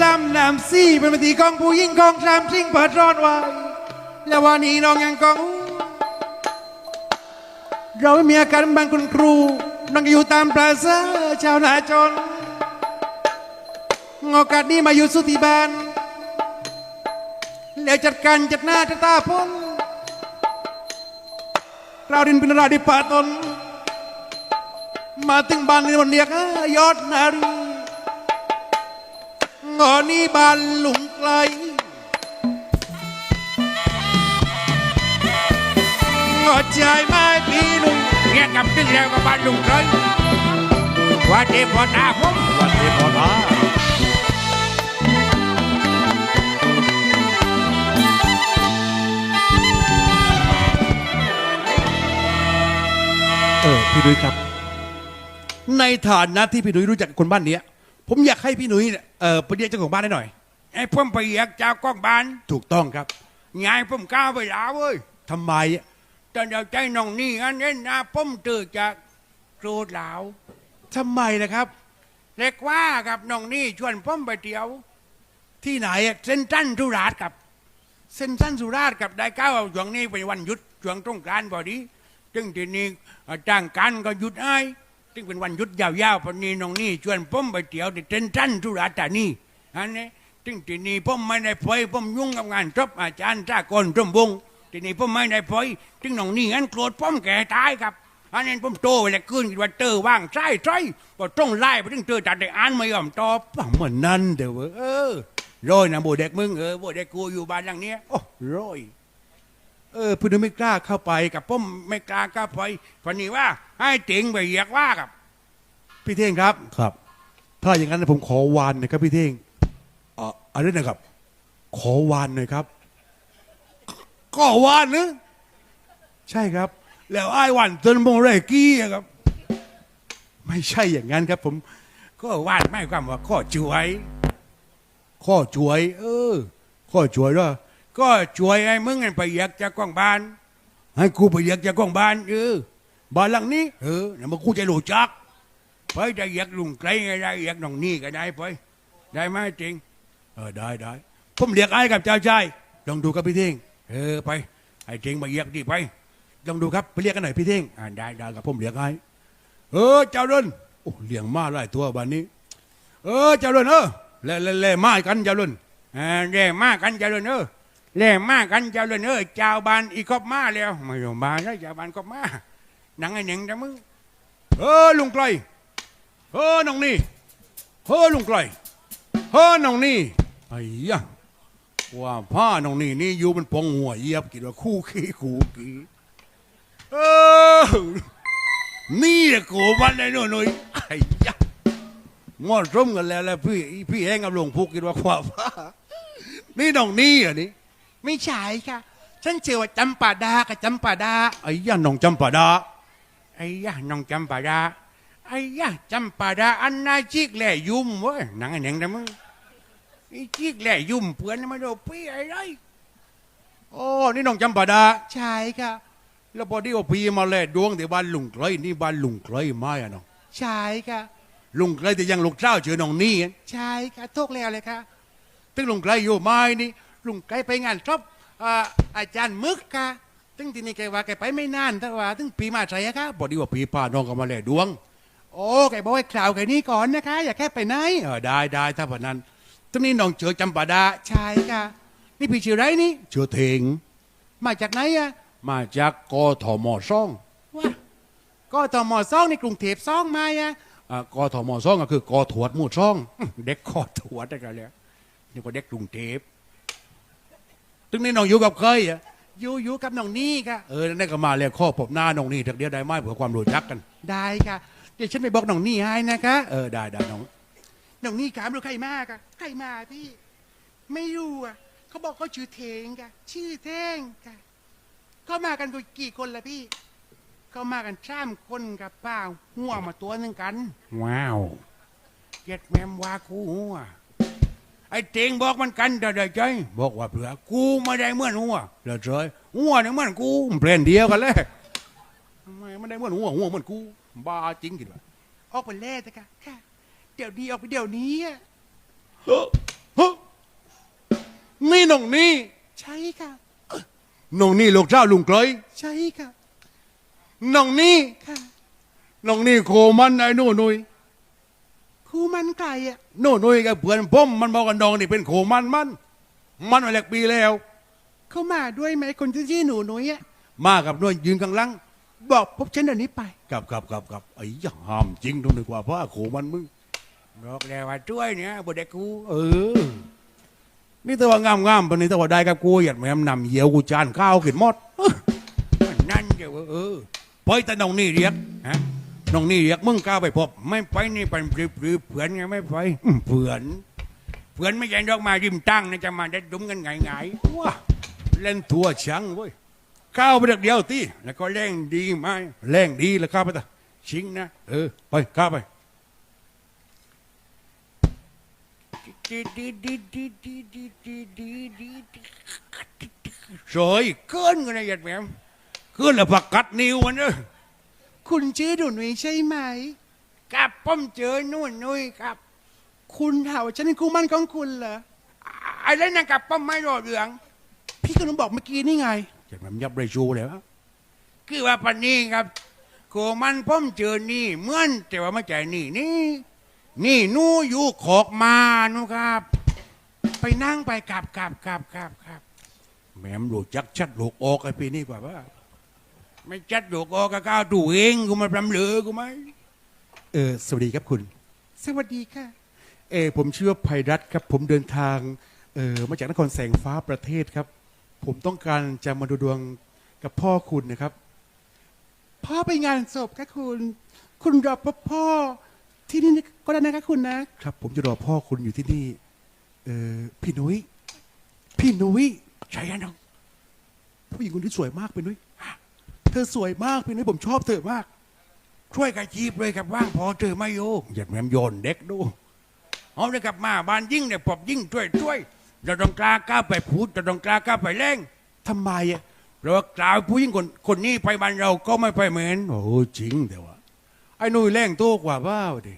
นซ้ำน้ำซี่เป็นปฏิกองผู้ยิ่งกองสามสิ่งเปิดร้อดไว้แล้ววันนี้น้องยังกอง เราไม่มีอาการบางคุณครูน้องอยู่ตามปราซาชาวนาจนโอกาสนี้มาอยู่สุติบาลแล้วจัดการจัดหน้าจัดตาพ้นเราดินเป็นราดิปาตน มาถึงบ้านในวันเรียกยอดนารี งอนี่บ้านลุงไกลงอใจไม้พี่ลุงเนี่ยกับตึ้งแล้วกับบ้านลุงเลยว่าเทพอตาผมวันนี้พอมาเออพี่นุ้ยครับ ในฐานะที่พี่นุ้ยรู้จักกับคนบ้านเนี้ย ผมอยากให้พี่นุ้ยเนี่ย เออไปเรียกเจ้าของบ้านได้หน่อยไอ้ผมไปเหยียกเจ้ากล้องบ้านถูกต้องครับยายผมก้าวไปลาเว้ยทำไมตอนเดียวใจน้องนี่อันนี้นะผมตื่นจากโกรธเหลาทำไมนะครับ เล็กว่ากับน้องนี่ชวนผมไปเที่ยว ที่ไหนอะเส้นจันทุราชกับ เส้นจันสุราชกับได้ก้าวเอาช่วงนี้เป็นวันหยุดช่วงตรงกรารพอดีจึงทีนี้จ้างการก็หยุดไอ้ จึงเป็นวันหยุดยาวๆพอนี้น้องนี่ชวนผมไปเที่ยวที่เส้นจันทุราชธานีอันนี้จึงที่นี้ผมไม่ได้ไปผมยุ่งกับงานจบอาจารย์จ้ากรสมวงที่นี้ผมไม่ได้ไปจึงน้องนี่งั้นโกรธผมแก่ตายครับอันนี้ผมโตไปแล้วคืนว่าเจอว่างใช่ใช่พอต้องไล่ไปถึงเจอจัดได้อ่านไม่ยอมตอบเหมือนนั่นเดี๋ยวเว้ยเออร้อยนะโบเด็กมึงเออโบเด็กกูอยู่บ้านหลังเนี้ยโอ้ร้อย เออพี่นุ้ยไม่กล้าเข้าไปกับผมไม่กล้าก็ไปพอนี้ว่า ให้เจ๋งไปเหยียกว่ากับ พี่เท่งครับ ครับ ถ้าอย่างนั้นผมขอวานหน่อยครับพี่เท่งเอ่ออะไรนะครับ ขอวานหน่อยครับ ก็วานนึใช่ครับ แล้วไอ้วันเตินมงไรกี้อะครับ ไม่ใช่อย่างนั้นครับ ผม ก็วานไม่ความว่าข้อช่วย ข้อช่วย เออ ข้อช่วยด้วย ก็ช่วยไอ้มึงไปเหยียกจากกองบ้าน ให้กูไปเหยียกจากกองบ้านเออบ้านหลังนี้เออแล้วมากูจะรู้จักไปจะเหยียกลุงไกลไงได้เหยียกน้องนี่ก็ได้ไปได้ไหมจริง เออได้ได้ผมเรียกไอ้กับเจ้าชายลองดูครับพี่เท่งเออไปไอ้จริงมาเหยียกดิไปลองดูครับไปเรียกกันหน่อยพี่เท่งอ่าได้ได้ครับผมเรียกไอ้เออเจ้าเดินโอ้เลี้ยงมาหลายตัวบ้านนี้ เออเจ้าเดินเออเล่เล่เล่มากันเจ้าเดินอ่าเร่มากกันเจริญเออ เร่มากกันเจริญเออเจ้าบานอีกอบมาแล้วไม่ยอมมาแล้วเจ้าบานก็มาหนังไอ้หนึ่งจังมึงเออลุงไกลเออน้องนี่เออลุงไกลเออน้องนี่ไอ้ยะว่าผ้าน้องนี่นี่อยู่เป็นปองหัวเยียบกินว่าคู่ขี้คู่กี้เออนี่โกมันเลยหน่อยหน่อยไอ้ยะงอดร่มกันแล้วแล้วพี่พี่แห้งกับหลวงพุกกินว่าความผ้านี่น้องนี่อะนี่ ไม่ใช่ค่ะ ฉันเชื่อว่าจำปาดากับจำปาดาไอ้ยะน้องจำปาดาไอ้ยะน้องจำปาดาไอ้ยะจำปาดาอันนาจิกแหล่ยุ่มเว้ยหนังไอ้หนึ่งจังมึงไอ้จิกแหล่ยุ่มเปื่อนมาดูพี่ไอ้ไรโอ้นี่น้องจำปาดาใช่ค่ะแล้วพอดีว่าพี่มาแลดวงที่บ้านลุงไกลนี่บ้านลุงไกลไม่อะน้องใช่ค่ะลุงไกลแต่ยังลูกเจ้าเจอน้องนี่ใช่ค่ะทุกแล้วเลยค่ะตึงลุงไกลอยู่ไม้นี่ ลุงไกไปงานชอบอ่าอาจารย์มึกค่ะตึงทีนี้แกว่าแกไปไม่นานแต่ว่าตึงปีมาใช่ค่ะพอดีว่าพี่พาน้องก็มาแลดวง โอ้แกบอกให้คราวแกนี้ก่อนนะคะ อย่าแค่ไปไหนเออได้ได้ถ้าพนันตรงนี้น้องเจอจำปาดาใช่ค่ะนี่พี่ชื่อไรนี่เจอเทงมาจากไหนอะมาจากกทมซ่องว่าก็ต่อมอซ่องในกรุงเทพซ่องมาอะอ่ากทมซ่องก็คือกอถวดหมู่ซ่อง เด็กขอถวดได้กันแล้วนี่ก็เด็กกรุงเทพ ตึงนี้น้องอยู่กับใครอะอยู่อยู่กับน้องนี่ค่ะเออนั่นก็มาแล้วข้อผมหน้าน้องนี่ทักเดียวได้ไหมเผื่อความรู้จักกัน ได้ค่ะเดี๋ยวฉันไปบอกน้องนี่ให้นะคะเออได้ได้น้องน้องนี่ถามดูใครมาค่ะใครมาพี่ ไม่รู้อะเขาบอกเขาชื่อเทงค่ะชื่อเทงค่ะเขามากันกี่คนละพี่เขามากันสามคนกับป้าหัวมาตัวหนึงกัน ว้าวเจ็ดแมมว่ากูหัว ไอ้เตงบอกมันกันแต่ได้ใจบอกว่าเผื่อกูไม่ได้เหมือนหัวแล้วเจยหัวเนี่ยเหมือนกูเปลี่ยนเดียวกันเลยทำไมไม่ได้เหมือนหัวหัวเหมือนกูบ้าจริงกินวะออกไปแล่แต่ค่ะค่ะเดี๋ยวนี้ออกไปเดี๋ยวนี้อะเฮ้อฮะนี่น้องนี่ใช่ค่ะน้องนี่ลูกเจ้าลุงไกลใช่ค่ะน้องนี่ค่ะน้องนี่โคมันไอ้หนู่นุย ครูมันไก่อะหนู่นุยกับเพื่อนผมมันบอกกันน้องนี่เป็นโคมันมัน มันมาหลายปีแล้ว เขามาด้วยไหมคนที่ชื่อหนูนุ้ยอะมากับน้อยยืนข้างหลัง บอกพบฉันเดี๋ยวนี้ไปกับกับกับกับไอ้ยาห้ามจริงตรงนึกว่าพ่อโขมันมึงบอกแล้วว่าช่วยเนี่ยบเด็กกูเออ นี่แต่ว่างามงามๆปานนี้แต่ว่าได้กับกูอยากแม่มนำเหยี่ยวกูจานข้าวขึ้นหมดนั่นเดี๋ยวเออไปแต่น้องนี่เรียกฮะ น้องนี่เรียกมึงก้าวไปพบ ไม่ไปนี่เป็นปรือเผื่อนไงไม่ไปเผื่อนเผื่อนไม่ใช่ดอกมาริมตั้งนะจะมาได้ดุ้มกันไงไงว้าเล่นทัวช้างเว้ยก้าวไปเดียวตีแล้วก็แรงดีไหมแรงดีแล้วก้าวไปตะชิงนะเออไปก้าวไปสวยเกินกันนะยัดแหมเกินแล้วผักกัดนิ้วมันเนอะ คุณชื่อหนูนุ้ยใช่ไหมครับผมเจอนู่นนุ้ยครับ คุณถามว่าฉันเป็นคู่มั่นของคุณเหรออะไรนะครับป้อมไม่รอเรื่อง พี่ก็ต้องบอกเมื่อกี้นี่ไงจากแม่มยับไรชูเลยฮะคือว่าปันนี้ครับโกมันพ่อมเจอนี่เหมือนแต่ว่าไม่ใช่นี่นี่ นี่นู่อยู่ขอกมานู่ครับ ไปนั่งไปกลับกลับกลับกลับกลับแม่มหลูกจักชัดหลูกออกไอ้ปีนี้กว่าว่า ไม่จัดโดกออกก้าวดูเองกูมาพรำเหลือกูไหมเออสวัสดีครับคุณ สวัสดีค่ะ เออผมชื่อว่าภัยรัตน์ครับ ผมเดินทางเออมาจากนครแสงฟ้าประเทศครับ ผมต้องการจะมาดูดวงกับพ่อคุณนะครับ พ่อไปงานศพค่ะคุณ คุณรอพบพ่อที่นี่ก็ได้นะคะคุณนะ ครับ ผมจะรอพ่อคุณอยู่ที่นี่ เออพี่นุ้ยพี่นุ้ยใช่ยังน้องผู้หญิงคนที่สวยมากพี่นุ้ย เธอสวยมากพี่นุ้ยผมชอบเธอมาก ช่วยกันจีบเลยครับว่างพอเจอไม่โยอย่าแม่มโยนเด็กดูเอาเลยกลับมาบ้านยิ่งเนี่ยปอบยิ่งช่วยช่วยเราต้องกล้าก้าวไปพูดเราต้องกล้าก้าวไปแรงทำไมอะเพราะว่ากล่าวผู้ยิ่งคนคนนี้ไปบ้านเราก็ไม่ไปเหมือนโอ้จริงแต่ว่าไอ้นุ้ยแรงโตกว่าบ้าวดิ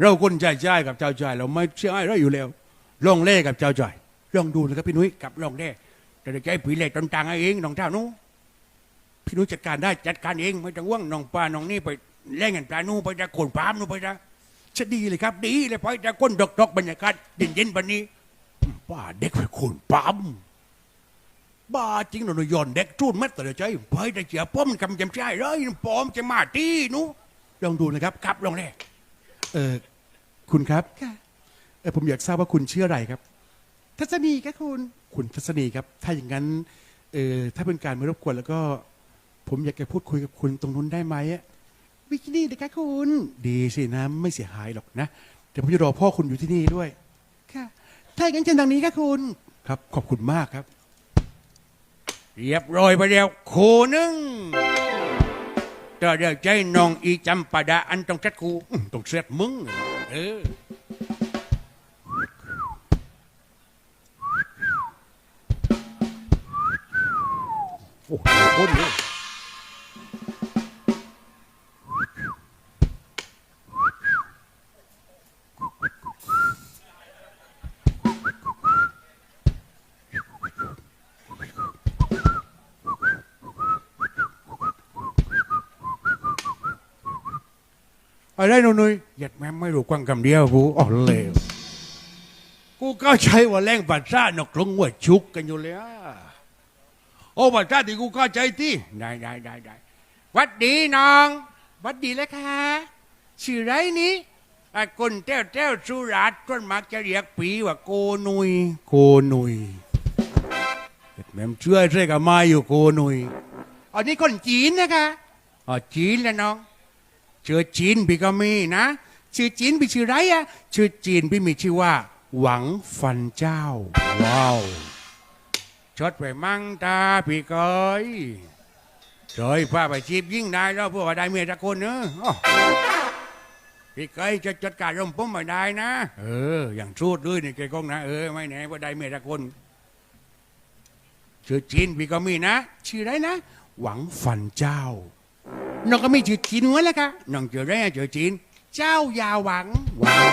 เราคนใจใจายกับเจ้าใจายเราไม่ใช่เราอยู่แล้วลองเล่กับเจ้าใจายลองดูนะครับพี่นุ้ยกับลองได้แต่จะใจผีเล็กตนต่างเอาเองน้องเจ้านู้ พี่นุ้ยจัดการได้จัดการเองไม่ต้องว่างน้องป้าน้องนี่ไปแล่งกันปลานู้ไปจะโขนปามนู้ไปจะจะดีเลยครับ ดีเลยไปจะก้นดอกดอกๆบรรยากาศเย็นเย็นๆวันนี้ป้าเด็กไปคุณปั๊มบ้าจริงหน่อยย้อนเด็กจูดเม็ดแต่เดี๋ยวใจไปแต่เจียป้อมกำจำใจเลยปอมจะมาตีนู้ลองดูนะครับกับลองได้เออคุณครับค่ะเออผมอยากทราบว่าคุณชื่ออะไรครับ ทัศนีค่ะคุณ คุณทัศนีครับ ถ้าอย่างนั้นเออถ้าเป็นการไม่รบกวนแล้วก็ ผมอยากจะพูดคุยกับคุณตรงนู้นได้ไหมอะวิกินี่นะคะคุณ ดีสินะ ไม่เสียหายหรอกนะเดี๋ยวผมจะรอพ่อคุณอยู่ที่นี่ด้วย ค่ะ ถ้าอย่างนั้นเชิญทางนี้ค่ะคุณ ครับ ขอบคุณมากครับ เรียบร้อยไปแล้วโคนึงแต่เดี๋ยวใจน้องอีจำปาดาอันต้องชัดคูอื้อต้องเสียดมึง เออโอ้โหคนเลย อะไรหนุ่ยๆหยัดแม่งไม่รู้กว้างคำเดียวกูอ๋อเลวกูก็ใช้ว่าแรงปัสสานกลงหัวชุกกันอยู่เลยอะโอ้ปัสสาที่กูเข้าใจที่ได้ได้ได้ได้หวัดดีน้องหวัดดีแล้วค่ะชื่อไรนี้ไอ้คนเต้วเต้วสุราษฎร์คนมักจะเรียกผีว่าโกนุย โกนุยเห็ดแม่มเชื่อใช่กับมาอยู่โกนุยอันนี้คนจีนนะคะอ๋อจีนแล้วน้อง ชื่อจีนพี่ก็มีนะ ชื่อจีนพี่ชื่อไรอะชื่อจีนพี่มีชื่อว่า หวังฟันเจ้า ว้าวชดไปมั่งตาพี่เกยจอยพาไปจีบยิ่งได้แล้วพวกว่าได้เมียสักคนเนอะพี่เกยจะจัดการร่มพุ่มไม่ได้นะ เออ อย่างชูดด้วยนี่เกยกงนะเออไม่แน่ว่าได้เมียสักคนชื่อจีนพี่ก็มีนะ ชื่อไรนะ หวังฟันเจ้า น้องก็มีชื่อจีนเหมือนแล้วค่ะน้องชื่ออะไรอะชื่อจีน เจ้ายาหวังว้าว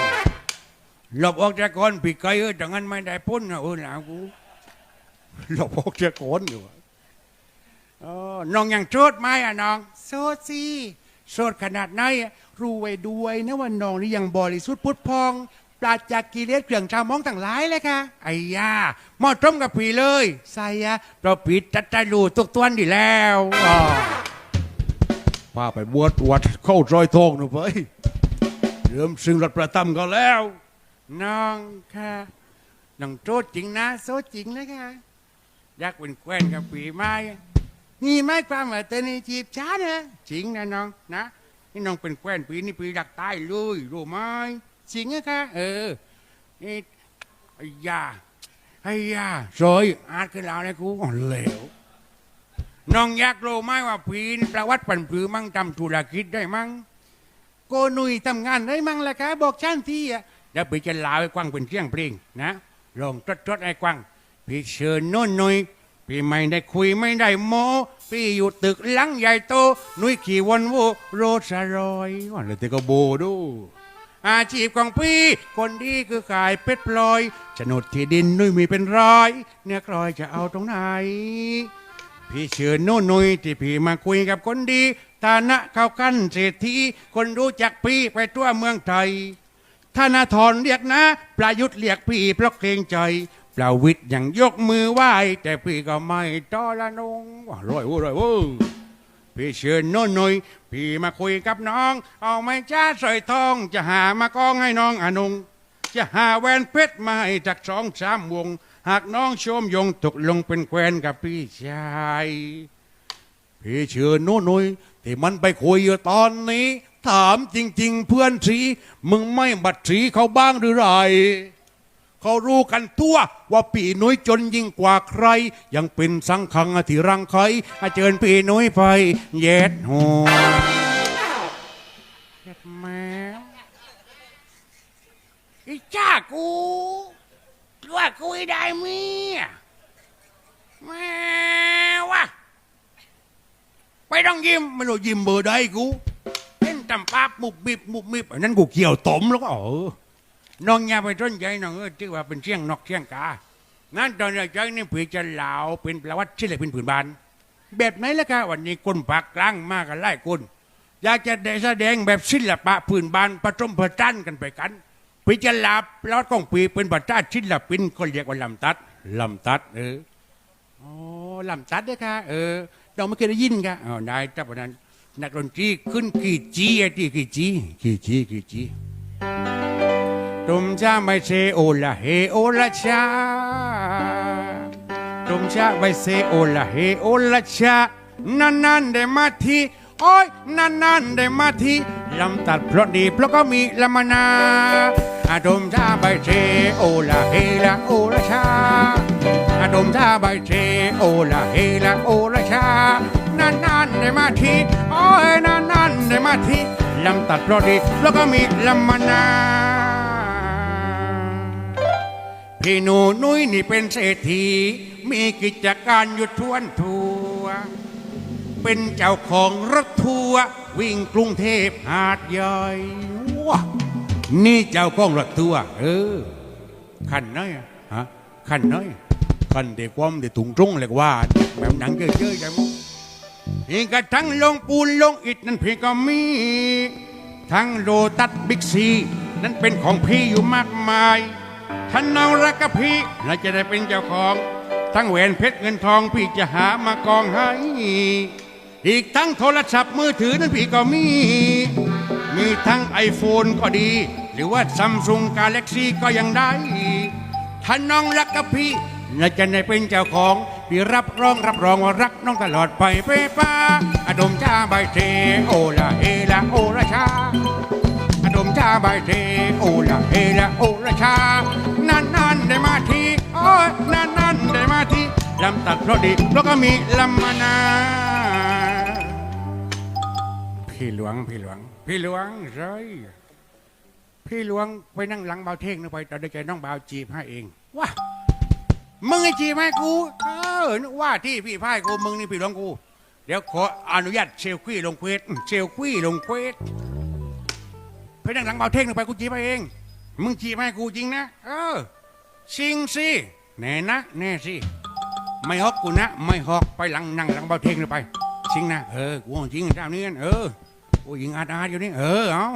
หลบออกจากก่อนปีไก่เออแต่งั้นไม่ได้พ้นนะเออหลาวกูหลบพวกเจ้าโกนอยู่เออน้องยังโสดไหมอะน้องโสดสิโสดขนาดไหนอะรู้ไว้ด้วยนะว่าน้องนี่ยังบริสุทธิ์พุทธพอง ปราศจากกิเลสเครื่องชาวมองต่างหลายเลยค่ะไอ้ยาเหมอตรงกับผีเลยใส่อะเราผีจัดใจรู้ทุกตัวนดีแล้วอ๋อ พาไปบวชวัดเข้าจอยทองหนูไปเริ่มซึ่งรัฐประตั้มก็แล้ว น้องค่ะน้องโสดจริงนะโสดจริงเลยค่ะอยากเป็นแควนกับผีไหมนี่ไม่ความว่าเตนี่จีบช้านะจริงนะน้องนะนี่น้องเป็นแควนผีนี่ผีดักตายเลยรู้ไหมจริงอะค่ะเออนี่ไอ้ยาไอ้ยาซอยอาจขึ้นแล้วนะกูอ่อนเหลว น้องอยากรู้ไหมว่าผีนประวัติปันผือมั่งทำธุรกิจได้มั่งโกนุยทำงานได้มั่งละคะบอกช่างที่อะเดี๋ยวพี่จะลาให้กว้างเป็นเสียงเพลงนะลองจดจดๆให้กว้างพี่เชิญโน่นนุยพี่ไม่ได้คุยไม่ได้โมพี่อยู่ตึกหลังใหญ่โตนุยขี่วนโวโรสรอยว่าเลยแต่ก็โบดูอาชีพของพี่ คนดีคือขายเป็ดพลอยโฉนดที่ดินนุยมีเป็นร้อย เนี่ยคลอยจะเอาตรงไหน พี่เชิญโน่นนุยที่พี่มาคุยกับคนดีฐานะเข้าขั้นเศรษฐีคนรู้จักพี่ไปทั่วเมืองไทยธนาธรเรียกนะ ประยุทธ์เรียกพี่เพราะเกรงใจประวิทย์ยังยกมือไหว้แต่พี่ก็ไม่ต้อละนงว่าร้ยโว้ร้ยโว้พี่เชิญโน่นหนุยพี่มาคุยกับน้อง เอาไม่จ้าใส่ทอง จะหามากองให้น้องอนุงจะหาแหวนเพชรมาให้จากสองสามวง หากน้องชมยงตกลงเป็นแควนกับพี่ชาย พี่เชื่อโน้นุยที่มันไปคุยอยู่ตอนนี้ ถามจริง ๆ เพื่อนสีมึงไม่บัดสีเขาบ้างหรือไรเขารู้กันทั่วว่าปีนุ้ยจนยิ่งกว่าใคร ยังเป็นสังขังที่รังไคอาเจิญปีนุ้ยไปเย็ดหัวเฮ็ดแม่อีจ้ากู ว่ากูอีได้เมียแม่วะไปต้องยิ้มไม่รู้ยิ้มเบอร์ใดกูเล่นตำปาบุบบิบบุบบิบอันนั้นกูเกี่ยวตมแล้วก็เออน้องยาไปต้นใจน้องเออที่ว่าเป็นเชียงนอกเชียงกางั้นตอนใจนี่ผีจะเหลาเป็นประวัติชื่ออะไรเป็นผืนบานแบบไหนล่ะคะวันนี้คนปากกลางมากกันไล่คนอยากจะได้แสดงแบบศิลปะผืนบานประจมประจันกันไปกัน ผีจะหลับแล้วกองปีเป็นประจาศิลปินก็เรียกว่าลำตัดลำตัดเอออ๋อลำตัดเด้อค่ะเออเราไม่เคยได้ยินค่ะอ๋อนายเจ้าพนันนักดนตรีขึ้นกี่จีไอ้ที่กี่จีกี่จีกี่จีตุมชาไม่เซโอละเฮโอละชาตุมชาไม่เซโอละเฮโอละชานานนๆได้มาที โอ้ยนานนๆได้มาทีลำตัดเพราะดีเพราะก็มีลำมานาอาตุมชาไม่เซโอละเฮละโอละชาอาตุมชาไม่เซโอละเฮละโอละชานานนๆได้มาทีโอ้ยนานนๆได้มาทีลำตัดเพราะดีแล้วก็มีลำมานาพี่หนูนุ้ยนี่เป็นเศรษฐีมีกิจการอยู่ทวนทัวร์ เป็นเจ้าของรถทัวร์วิ่งกรุงเทพหาดใหญ่ว้านี่เจ้าของรถทัวร์เออขันน้อยฮะขันน้อยคันเด็กความเด็กถุงตรงเลยกว่าแบบหนังเยอะๆใช่ไหมอีกกระทั่งลงปูนลงอิฐนั่นพี่ก็มี ทั้งโลตัดบิ๊กซี นั่นเป็นของพี่อยู่มากมายท่านน้องรักกับพี่เราจะได้เป็นเจ้าของ ทั้งแหวนเพชรเงินทองพี่จะหามากองให้ อีกทั้งโทรศัพท์มือถือนั้นพี่ก็มี มีทั้งไอโฟนก็ดี หรือว่าซัมซุงกาแล็กซี่ก็ยังได้ถ้าน้องรักกับพี่น่าจะได้เป็นเจ้าของ พี่รับรองรับรองว่ารักน้องตลอดไปเป้ป้าอดมจ้าใบเทโอละเอละโอละชาอดมจ้าใบเทโอละเอละโอละชานานนานได้มาทีโอ้ยนานนานได้มาทีลำตัดเพราะดีเพราะก็มีลำมานา พี่หลวง พี่หลวง พี่หลวงใช่พี่หลวงไปนั่งหลังเบาเท่งนะไปแต่ได้ใจน้องเบาจีบให้เองว้ามึงไอจีบให้กู เออนึกว่าที่พี่พ่ายกูมึงนี่พี่หลวงกู เดี๋ยวขออนุญาตเซลฟี่ลงเควสเซลฟี่ลงเควสไปนั่งหลังเบาเท่งนะไปกูจีบให้เอง มึงจีบให้กูจริงนะเออชิงสิแน่นะแน่สิไม่ฮอกกูนะ ไม่ฮอกไปหลังนั่งหลังเบาเท่งเลยไปชิงนะเออกูจริงเจ้านี้กันเออ กูยิงอาดอาดอยู่นี่ เออเอา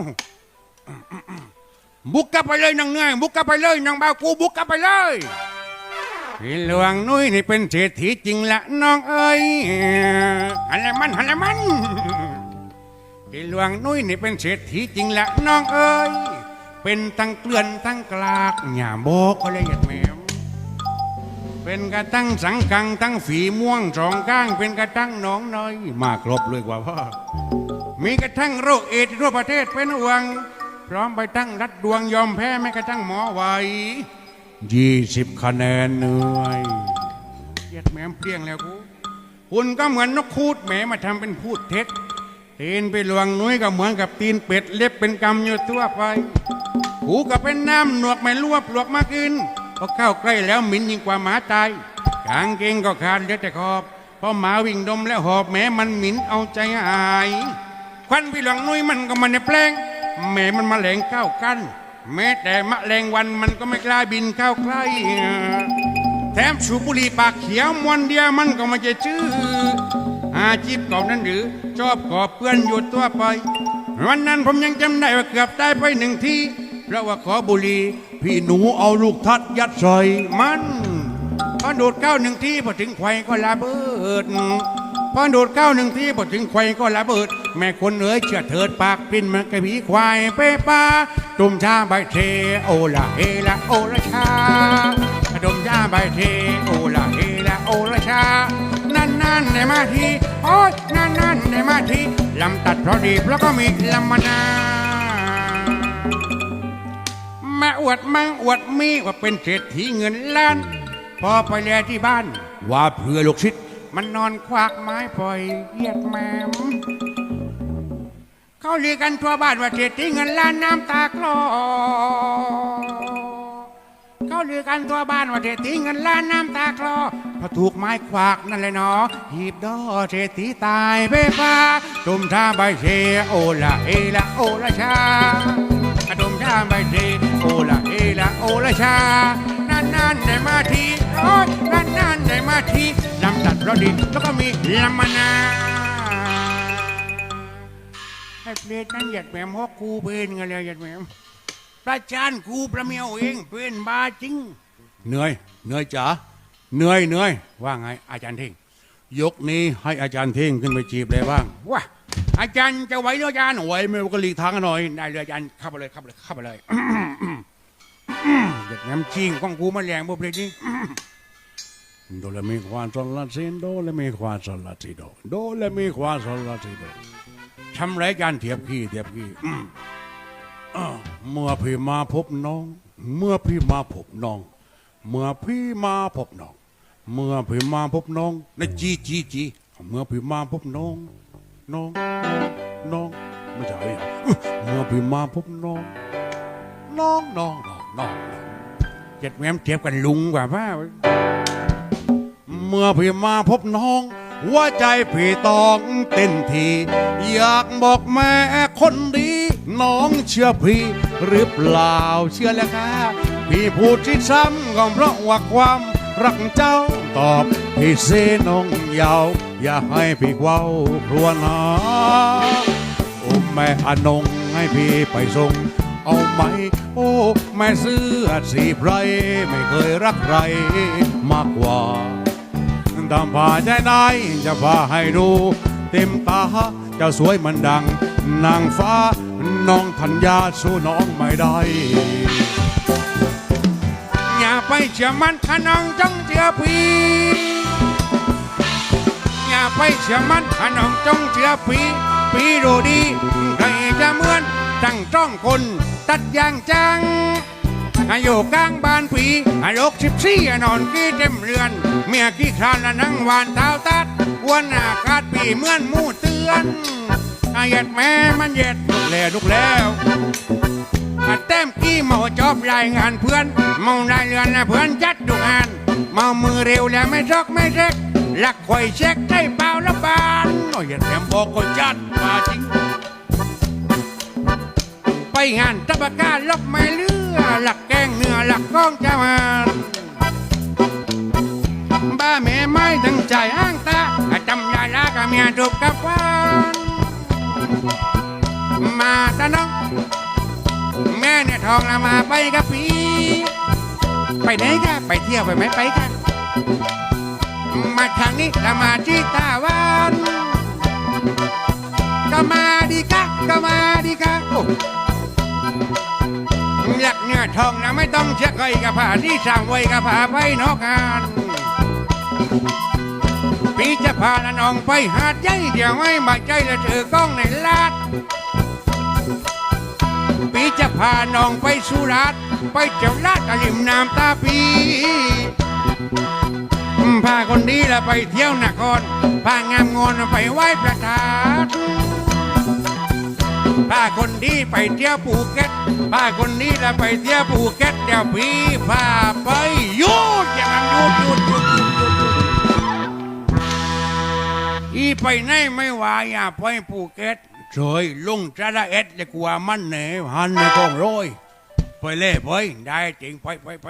บุกกลับไปเลยนางเนื่อยบุกกลับไปเลยนางเบากูบุกกลับไปเลยพี่หลวงนุ้ยนี่เป็นเศรษฐีจริงละน้องเอ้ยหันละมันหันละมันพี่หลวงนุ้ยนี่เป็นเศรษฐีจริงละน้องเอ้ยเป็นทั้งเกลื่อนทั้งกลากอย่าโบก็เลยหยัดแมมเป็นกระตั้งสังกังตั้งฝีม่วงสองก้าง เป็นกระตั้งหนองน้อย มากรบเลยกว่าพ่อ มีกระทั่งโรคเอดส์ทั่วประเทศเป็นห่วง พร้อมไปตั้งรัดดวงยอมแพ้แม้กระทั่งหมอไหวยี่สิบคะแนนเหนื่อยเยียดแหมมเปรี้ยงแล้วกูคุณก็เหมือนนกคูดแหมมาทำเป็นพูดเท็จตีนไปหลวงนุ้ยก็เหมือนกับตีนเป็ดเล็บเป็นกำอยู่ทั่วไป หูก็เป็นน้ำหนวกไม่ลวบหลวกมากินพอเข้าใกล้แล้วหมิ่นยิ่งกว่าหมาตายกางเกงก็ขาดเหลือแต่ขอบพอหมาวิ่งดมแล้วหอบแม้มันหมิ่นเอาใจหาย ควันพี่หลวงนุ้ยมันก็มันในแปลงแม่มันมาแหลงเข้ากันแม้แต่มะแรงวันมันก็ไม่กล้าบินเข้าใกล้ แถมสูบุรีปากเขียวมวนเดียวมันก็ไมาจะชื่อ อาชีพเก่านั้นหรือชอบก่อเปื้อนอยู่ตัวไป วันนั้นผมยังจำได้ว่าเกือบตายไปหนึ่งทีเพราะว่าขอบุรี พี่หนูเอาลูกทัดยัดใส่มันพอโดดเข้าหนึ่งทีพอถึงไข่ก็ระเบิด พอโดดเข้าหนึ่งทีพอถึงไข่ก็ระเบิด แม่คนเอ๋ยเชื่อเถิดปากปิ้นมันกระผีควายเป้ปลาตุ่มชาใบเทโอละเฮละโอละชาดมยาใบเทโอละเฮละโอละชา นั่นนั่นในมาทีโอ้ยนั่นนั่นในมาทีลำตัดเพราะดีแล้วก็มีลำมะนาวมาอวดมั่งอวดมีว่าเป็นเศรษฐีเงินล้าน พอไปแลที่บ้าน ว่าเพื่อลูกชิด มันนอนควักไม้ปล่อยเหยียดแมมเขาเรียกกันทั่วบ้านว่าเศรษฐีเงินล้านน้ำตาคลอเขาเรียกกันทั่วบ้านว่าเศรษฐีเงินล้านน้ำตาคลอเพราะถูกไม้ขวากนั่นเลยเนาะหีบดอเศรษฐีตายเบ้ฟ้าตุมท่าใบเชโอละเอละโอละชาตุมท่าใบเชโอละเอละโอละชา นั่นนั่นได้มาทีโอ้ยนั่นนั่นได้มาที ลำตัดรถดี แล้วก็มีลำมะนาวให้เพลงนั้นหยัดแหมมฮอกครูเป็นไงเลยหยัดแหมมประจานครูประเมียวเองเป็นบาจริงเหนื่อยเหนื่อยจ๋าเหนื่อยเหนื่อยว่าไง อาจารย์เท่งยกนี้ให้อาจารย์เท่งขึ้นไปจีบเลยบ้างว่าอาจารย์จะไหวหรืออาจารย์ไหวไม่ก็หลีกทางกันหน่อยได้เลยอาจารย์เข้าไปเลยเข้าไปเลยเข้าไปเลยหยัดแหมมจริงของครูมาแรงบ่เพลงนี้ โดเรมีความสลาซิโดเรมีความสลาซิโดโดเรมีความสลาซิโดทำไรการเทียบขี้เทียบขี้เมื่อพี่มาพบน้อง เมื่อพี่มาพบน้อง เมื่อพี่มาพบน้อง เมื่อพี่มาพบน้องนะจีจีจีเมื่อพี่มาพบน้อง น้องน้องไม่ใช่เมื่อพี่มาพบน้อง น้องน้องน้องน้องเจ็ดแม่มเทียบกันลุงกว่าพ่า เมื่อพี่มาพบน้องหัวใจพี่ต้องเต้นทีอยากบอกแม่คนดีน้องเชื่อพี่หรือเปล่าเชื่อแล้วค่ะพี่พูดที่ซ้ำก็เพราะว่าความรักเจ้าตอบพี่เสน้องยาวอย่าให้พี่เว้าครวญหาโอ้แม่อนงให้พี่ไปส่งเอาไหม โอ้แม่เสื้อสีไพรไม่เคยรักใครมากกว่า ตามผ่าใจได้จะพาให้ดู เต็มตาจ้าสวยมันดัง นางฟ้าน้องธัญญาสู้น้องไม่ได้ อย่าไปเชื่อมันขน้องจ้องเชื่อพีอย่าไปเชื่อมันขน้องจ้องเชื่อพี่พี่ดูดีใครจะเหมือนตั้งจ้องคนตัดอย่างจัง อายุกลางบ้านผีอายุสิบสี่นอนกี้เต็มเรือน เมียกี้ครานละนั่งหวานเท้าตัดวันอากาศปีเหมือนมู่เตือนอาเหย็ดแม่มันเหย็ดลูกแล้วลูกแล้วอาแต้มกี้เมาจอบรายงานเพื่อนเมาได้เรือนนะเพื่อนจัดดูงานเมามือเร็วแล้วไม่รอกไม่เร็กหลักคอยเช็คได้เปล่าละบานโอ้ยเหย็ดแถมบอกก็จัดมาจริง ไปงานตะบกาลบไม่เลื อหลักแกงเนื้อหลักก้องจ้าหานบ้าแม่ไม่ตั้งใจอ้างตาจำยาลากับเมียดูกับวานมาตะน้อง แม่เนี่ยทองละมาไปกับพี่ ไปไหนกันไปเที่ยวไปไหมไปกันมาทางนี้ละมาที่ตาวันก็มาดีกะก็มาดีกะโอ้ อยากเนื้อทองนะไม่ต้องเช็คไอ้กับผาที่สามไว้กับผาไปนอกงานพี่จะพาละน้องไปหาดใหญ่เดี๋ยวไม่มาใจและเธอกล้องในลาดปีจะพาน้องไปสุราษฎร์ไปเจ้าลาดตะลิมน้ำตาปีพาคนดีละไปเที่ยวนครพางามงอนไปไหว้พระธาตุพาคนดีไปเที่ยวภูเก็ต พาคนดีละไปเที่ยวภูเก็ตเดี๋ยวพี่พาไปหยุดอย่างนั้นหยุดหยุดหยุดหยุดหยุดหยุดอีไปไหนไม่ว่าอย่าไปภูเก็ตเฉยลุงจะละเอ็ดเลยกว่ามันเหนหันในกองร้อยไปเล่ไปได้จริงไปไปไป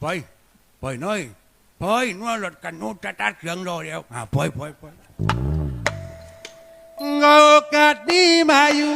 ไปไปน่อยไปนัวรถกันนู้จะตัดเครื่องรอเดียวอ่าไปไปไปโอกาสนี้มาอยู่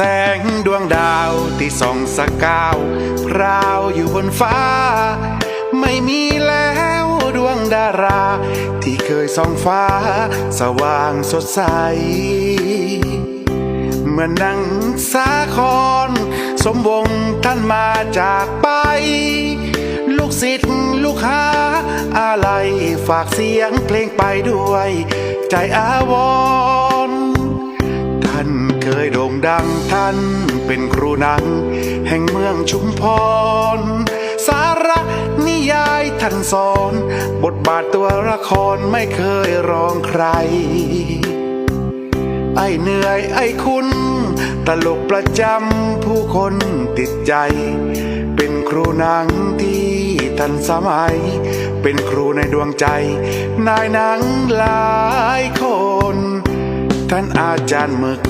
แสงดวงดาวที่ส่องสกาว พราวอยู่บนฟ้า ไม่มีแล้วดวงดารา ที่เคยส่องฟ้า สว่างสดใสเมื่อนังสาคร สมวงท่านมาจากไป ลูกศิษย์ลูกหาอะไรฝากเสียงเพลงไปด้วย ใจอาวร ยโด่งดังท่านเป็นครูหนัง แห่งเมืองชุมพร สาระนิยายท่านสอน บทบาทตัวละครไม่เคยรองใคร ไอเหนื่อยไอคุณ ตลกประจำผู้คนติดใจ เป็นครูหนังที่ทันสมัย เป็นครูในดวงใจ นายหนังหลายคน ท่านอาจารย์หมึก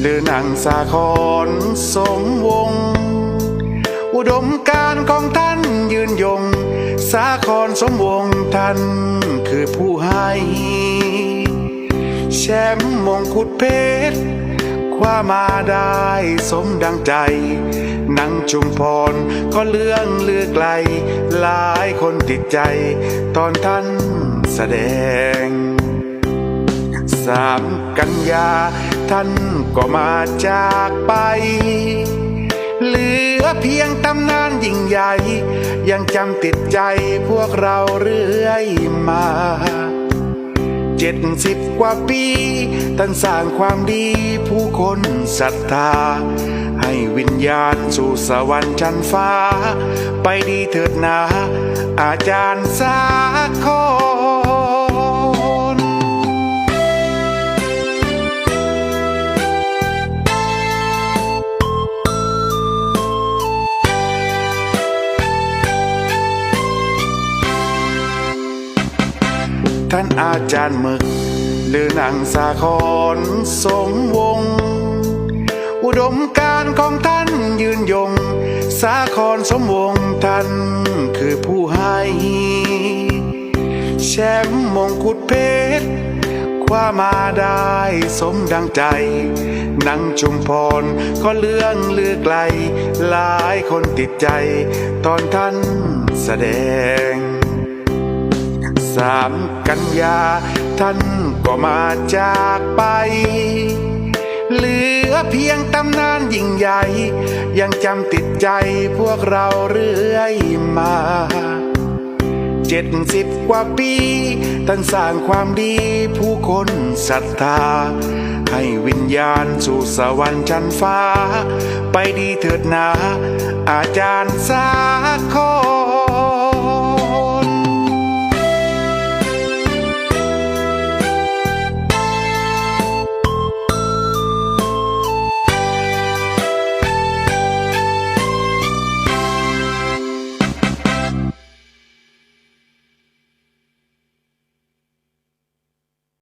หรือหนังสาครสมวง อุดมการของท่านยืนยง สาครสมวงท่านคือผู้ให้ แชมป์มงกุฎเพชรคว้ามาได้สมดังใจ นังชุมพรก็เลื่องเลือไกล หลายคนติดใจ ตอนท่านแสดงสามกันยา ท่านก็มาจากไป เหลือเพียงตำนานยิ่งใหญ่ ยังจำติดใจพวกเราเรื่อยมาเจ็ดสิบกว่าปีท่านสร้างความดีผู้คนศรัทธา ให้วิญญาณสู่สวรรค์ชั้นฟ้า ไปดีเถิดนาอาจารย์สาคร ท่านอาจารย์หมึก หรือนังสาครสมวง อุดมการของท่านยืนยง สาครสมวงท่านคือผู้ให้แชมป์มงกุฎเพชรคว้ามาได้สมดังใจ นังชุมพรก็เลื่องลือไกล หลายคนติดใจ ตอนท่านแสดง สามกันยา ท่านก็มาจากไป เหลือเพียงตำนานยิ่งใหญ่ ยังจำติดใจพวกเราเรื่อยมาเจ็ดสิบกว่าปี ท่านสร้างความดีผู้คนศรัทธา ให้วิญญาณสู่สวรรค์ชั้นฟ้า ไปดีเถิดนาอาจารย์สาคร